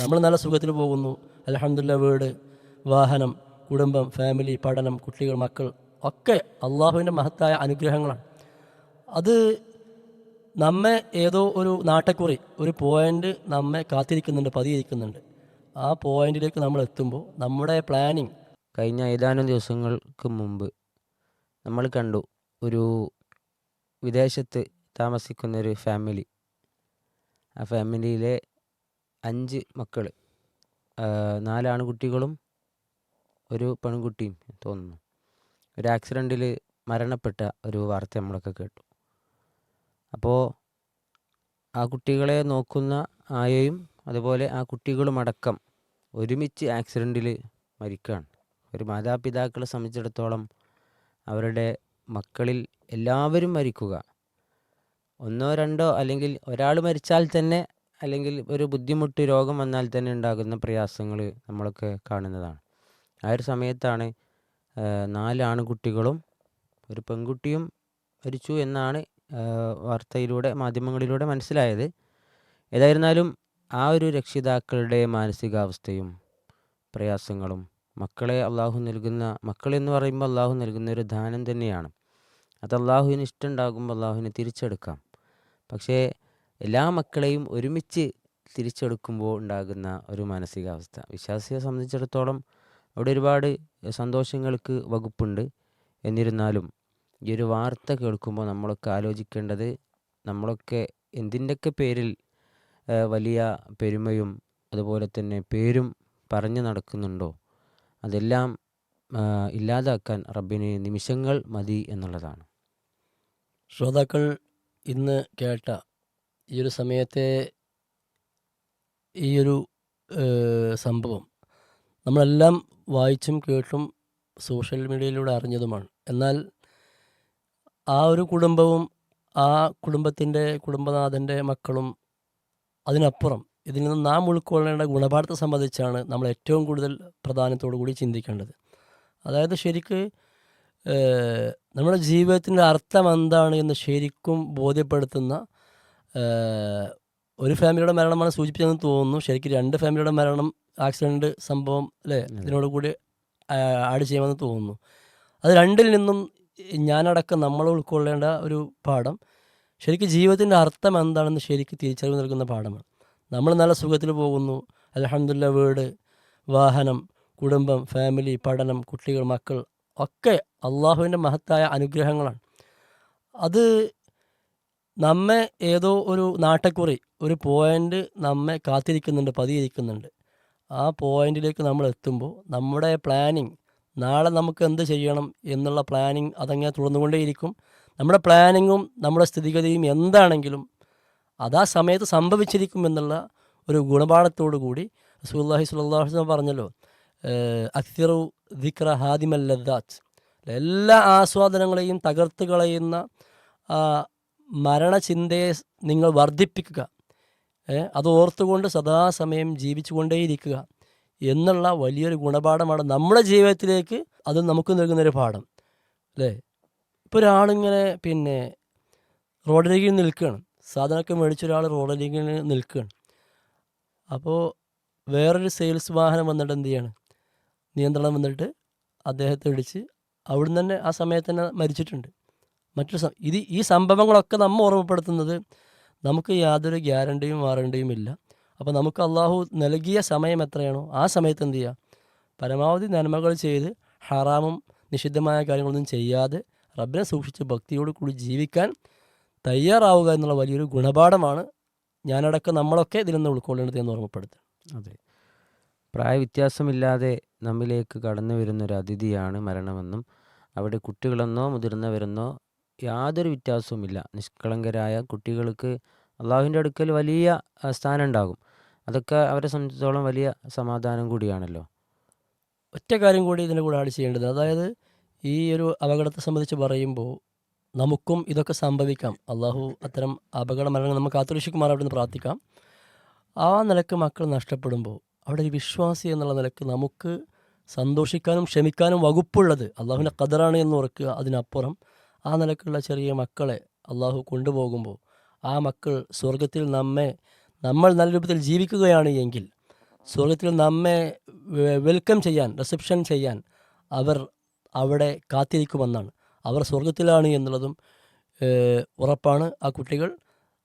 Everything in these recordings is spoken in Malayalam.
നമ്മൾ നല്ല സുഖത്തിൽ പോകുന്നു. അലഹമില്ല വീട് വാഹനം കുടുംബം ഫാമിലി പഠനം കുട്ടികൾ മക്കൾ ഒക്കെ അള്ളാഹുവിന്റെ മഹത്തായ അനുഗ്രഹങ്ങളാണ്. അത് നമ്മെ ഏതോ ഒരു നാട്ടക്കുറി ഒരു പോയിന്റ് നമ്മെ കാത്തിരിക്കുന്നുണ്ട് പതിയിരിക്കുന്നുണ്ട്. ആ പോയിന്റിലേക്ക് നമ്മൾ എത്തുമ്പോൾ നമ്മുടെ പ്ലാനിങ് കഴിഞ്ഞ ഏതാനും ദിവസങ്ങൾക്ക് മുമ്പ് നമ്മൾ കണ്ടു ഒരു വിദേശത്ത് താമസിക്കുന്ന ഒരു ഫാമിലി ആ ഫാമിലിയിലെ അഞ്ച് മക്കൾ നാല് ആൺകുട്ടികളും ഒരു പെൺകുട്ടിയും തോന്നുന്നു. ഒരു ആക്സിഡന്റിൽ മരണപ്പെട്ട ഒരു വാർത്ത നമ്മളൊക്കെ കേട്ടു. അപ്പോൾ ആ കുട്ടികളെ നോക്കുന്ന ആയയും അതുപോലെ ആ കുട്ടികളുമടക്കം ഒരുമിച്ച് ആക്സിഡന്റിൽ മരിക്കുകയാണ്. ഒരു മാതാപിതാക്കളെ സംബന്ധിച്ചിടത്തോളം അവരുടെ മക്കളിൽ എല്ലാവരും മരിക്കുക. ഒന്നോ രണ്ടോ അല്ലെങ്കിൽ ഒരാൾ മരിച്ചാൽ തന്നെ അല്ലെങ്കിൽ ഒരു ബുദ്ധിമുട്ട് രോഗം വന്നാൽ തന്നെ ഉണ്ടാകുന്ന പ്രയാസങ്ങൾ നമ്മളൊക്കെ കാണുന്നതാണ്. ആ ഒരു സമയത്താണ് നാല് ആൺകുട്ടികളും ഒരു പെൺകുട്ടിയും മരിച്ചു എന്നാണ് വാർത്തയിലൂടെ മാധ്യമങ്ങളിലൂടെ മനസ്സിലായത്. ഏതായിരുന്നാലും ആ ഒരു രക്ഷിതാക്കളുടെ മാനസികാവസ്ഥയും പ്രയാസങ്ങളും മക്കളെ അള്ളാഹു നൽകുന്ന മക്കളെന്ന് പറയുമ്പോൾ അള്ളാഹു നൽകുന്ന ഒരു ദാനം തന്നെയാണ്. അത് അള്ളാഹുവിന് ഇഷ്ടമുണ്ടാകുമ്പോൾ അള്ളാഹുവിനെ തിരിച്ചെടുക്കാം. പക്ഷേ എല്ലാ മക്കളെയും ഒരുമിച്ച് തിരിച്ചെടുക്കുമ്പോൾ ഉണ്ടാകുന്ന ഒരു മാനസികാവസ്ഥ. വിശ്വാസിയെ സംബന്ധിച്ചിടത്തോളം അവിടെ ഒരുപാട് സന്തോഷങ്ങൾക്ക് വകുപ്പുണ്ട്. എന്നിരുന്നാലും ഈ ഒരു വാർത്ത കേൾക്കുമ്പോൾ നമ്മളൊക്കെ ആലോചിക്കേണ്ടത് നമ്മളൊക്കെ എന്തിന്റെയൊക്കെ പേരിൽ വലിയ പെരുമയും അതുപോലെ തന്നെ പേരും പറഞ്ഞു നടക്കുന്നുണ്ടോ? അതെല്ലാം ഇല്ലാതാക്കാൻ റബ്ബിന് നിമിഷങ്ങൾ മതി എന്നുള്ളതാണ്. ശ്രോതാക്കൾ ഇന്ന് കേട്ട ഈ ഒരു സമയത്തെ ഈ ഒരു സംഭവം നമ്മളെല്ലാം വായിച്ചും കേട്ടും സോഷ്യൽ മീഡിയയിലൂടെ അറിഞ്ഞതുമാണ്. എന്നാൽ ആ ഒരു കുടുംബവും ആ കുടുംബത്തിന്റെ കുടുംബനാഥന്റെ മക്കളും അതിനപ്പുറം ഇതിൽ നിന്ന് നാം ഉൾക്കൊള്ളേണ്ട ഗുണപാഠത്തെ സംബന്ധിച്ചാണ് നമ്മൾ ഏറ്റവും കൂടുതൽ പ്രധാനത്തോടു കൂടി ചിന്തിക്കേണ്ടത്. അതായത് ശരിക്ക് നമ്മുടെ ജീവിതത്തിന്റെ അർത്ഥം എന്താണ് എന്ന് ശരിക്കും ബോധ്യപ്പെടുത്തുന്ന ഒരു ഫാമിലിയുടെ മരണമാണ് സൂചിപ്പിച്ചതെന്ന് തോന്നുന്നു. ശരിക്കും രണ്ട് ഫാമിലിയുടെ മരണം ആക്സിഡന്റ് സംഭവം അല്ലേ? ഇതിനോട് കൂടി ആഡ് ചെയ്യുമെന്ന് തോന്നുന്നു. അത് രണ്ടിൽ നിന്നും ഞാനടക്കം നമ്മൾ ഉൾക്കൊള്ളേണ്ട ഒരു പാഠം. ശരിക്കും ജീവിതത്തിന്റെ അർത്ഥം എന്താണെന്ന് ശരിക്കും തിരിച്ചറിവ് നൽകുന്ന പാഠമാണ്. നമ്മൾ നല്ല സുഖത്തിൽ പോകുന്നു. അലഹമില്ല വീട് വാഹനം കുടുംബം ഫാമിലി പഠനം കുട്ടികൾ മക്കൾ ഒക്കെ അള്ളാഹുവിന്റെ മഹത്തായ അനുഗ്രഹങ്ങളാണ്. അത് നമ്മെ ഏതോ ഒരു നാട്ടക്കുറി ഒരു പോയിന്റ് നമ്മെ കാത്തിരിക്കുന്നുണ്ട് പതിയിരിക്കുന്നുണ്ട്. ആ പോയിന്റിലേക്ക് നമ്മൾ എത്തുമ്പോൾ നമ്മുടെ പ്ലാനിങ് നാളെ നമുക്ക് എന്ത് ചെയ്യണം എന്നുള്ള പ്ലാനിങ് അതങ്ങനെ തുടർന്നുകൊണ്ടേയിരിക്കും. നമ്മുടെ പ്ലാനിങ്ങും നമ്മുടെ സ്ഥിതിഗതിയും എന്താണെങ്കിലും അതാ സമയത്ത് സംഭവിച്ചിരിക്കും എന്നുള്ള ഒരു ഗുണപാഠത്തോടു കൂടി റസൂല്ലാഹി വസല്ലം പറഞ്ഞല്ലോ അക്തിറു ദിക്ര ഹാദിമല്ലദാത്ത്. എല്ലാ ആസ്വാദനങ്ങളെയും തകർത്ത് കളയുന്ന മരണചിന്തയെ നിങ്ങൾ വർദ്ധിപ്പിക്കുക. അത് ഓർത്തുകൊണ്ട് സദാസമയം ജീവിച്ചുകൊണ്ടേയിരിക്കുക എന്നുള്ള വലിയൊരു ഗുണപാഠമാണ് നമ്മുടെ ജീവിതത്തിലേക്ക് അത് നമുക്ക് നൽകുന്നൊരു പാഠം. അല്ലേ? ഇപ്പോൾ ഒരാളിങ്ങനെ പിന്നെ റോഡരികിൽ നിൽക്കുകയാണ്. സാധനമൊക്കെ മേടിച്ചൊരാൾ റോഡരികിൽ നിൽക്കുകയാണ്. അപ്പോൾ വേറൊരു സെയിൽസ് വാഹനം വന്നിട്ട് എന്ത് ചെയ്യാണ്? നിയന്ത്രണം വന്നിട്ട് അദ്ദേഹത്തെ ഇടിച്ച് അവിടുന്ന് തന്നെ ആ സമയത്ത് തന്നെ മരിച്ചിട്ടുണ്ട്. മറ്റൊരു ഇത് ഈ സംഭവങ്ങളൊക്കെ നമ്മൾ ഓർമ്മപ്പെടുത്തുന്നത് നമുക്ക് യാതൊരു ഗ്യാരണ്ടിയും വാറണ്ടിയും ഇല്ല. അപ്പോൾ നമുക്ക് അള്ളാഹു നൽകിയ സമയം എത്രയാണോ ആ സമയത്ത് എന്ത് ചെയ്യുക പരമാവധി നന്മകൾ ചെയ്ത് ഹറാമും നിഷിദ്ധമായ കാര്യങ്ങളൊന്നും ചെയ്യാതെ റബ്ബിനെ സൂക്ഷിച്ച് ഭക്തിയോട് കൂടി ജീവിക്കാൻ തയ്യാറാവുക എന്നുള്ള വലിയൊരു ഗുണപാഠമാണ് ഞാനടക്കം നമ്മളൊക്കെ ഇതിൽ നിന്ന് ഉൾക്കൊള്ളേണ്ടത് എന്ന് ഓർമ്മപ്പെടുത്തുക അതെ. പ്രായവ്യത്യാസമില്ലാതെ നമ്മിലേക്ക് കടന്നു വരുന്നൊരു അതിഥിയാണ് മരണമെന്നും അവിടെ കുട്ടികളെന്നോ മുതിർന്നവരെന്നോ യാതൊരു വ്യത്യാസവുമില്ല. നിഷ്കളങ്കരായ കുട്ടികൾക്ക് അള്ളാഹുവിന്റെ അടുക്കൽ വലിയ സ്ഥാനം ഉണ്ടാകും അതൊക്കെ അവരെ സംബന്ധിച്ചിടത്തോളം വലിയ സമാധാനം കൂടിയാണല്ലോ. ഒറ്റ കാര്യം കൂടി ഇതിന്റെ കൂടെ ആഡ് ചെയ്യേണ്ടത്. അതായത് ഈ ഒരു അപകടത്തെ സംബന്ധിച്ച് പറയുമ്പോൾ നമുക്കും ഇതൊക്കെ സംഭവിക്കാം. അള്ളാഹു അത്തരം അപകട മരണങ്ങൾ കാത്തുരക്ഷിക്കുമാർ അവിടെ നിന്ന് പ്രാർത്ഥിക്കാം. ആ നിലയ്ക്ക് മക്കൾ നഷ്ടപ്പെടുമ്പോൾ അവിടെ ഒരു വിശ്വാസി എന്നുള്ള നിലയ്ക്ക് നമുക്ക് സന്തോഷിക്കാനും ക്ഷമിക്കാനും വകുപ്പുള്ളത് അള്ളാഹുവിന്റെ കതറാണ് എന്ന് ഓർക്കുക അതിനപ്പുറം ആ നിലക്കുള്ള ചെറിയ മക്കളെ അള്ളാഹു കൊണ്ടുപോകുമ്പോൾ ആ മക്കൾ സ്വർഗത്തിൽ നമ്മെ നമ്മൾ നല്ല രൂപത്തിൽ ജീവിക്കുകയാണ് എങ്കിൽ സ്വർഗത്തിൽ നമ്മെ വെൽക്കം ചെയ്യാൻ റിസപ്ഷൻ ചെയ്യാൻ അവർ അവിടെ കാത്തിരിക്കുമെന്നാണ്. അവർ സ്വർഗത്തിലാണ് എന്നുള്ളതും ഉറപ്പാണ്. ആ കുട്ടികൾ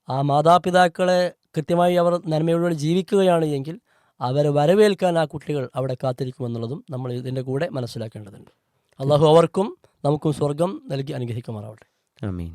ആ മാതാപിതാക്കളെ കൃത്യമായി അവർ നന്മയോടുകൂടി ജീവിക്കുകയാണ് എങ്കിൽ അവരെ വരവേൽക്കാൻ ആ കുട്ടികൾ അവിടെ കാത്തിരിക്കുമെന്നുള്ളതും നമ്മൾ ഇതിന്റെ കൂടെ മനസ്സിലാക്കേണ്ടതുണ്ട്. അള്ളാഹു അവർക്കും നമുക്കും സ്വർഗം നൽകി അനുഗ്രഹിക്കുമാറാവട്ടെ. അമീൻ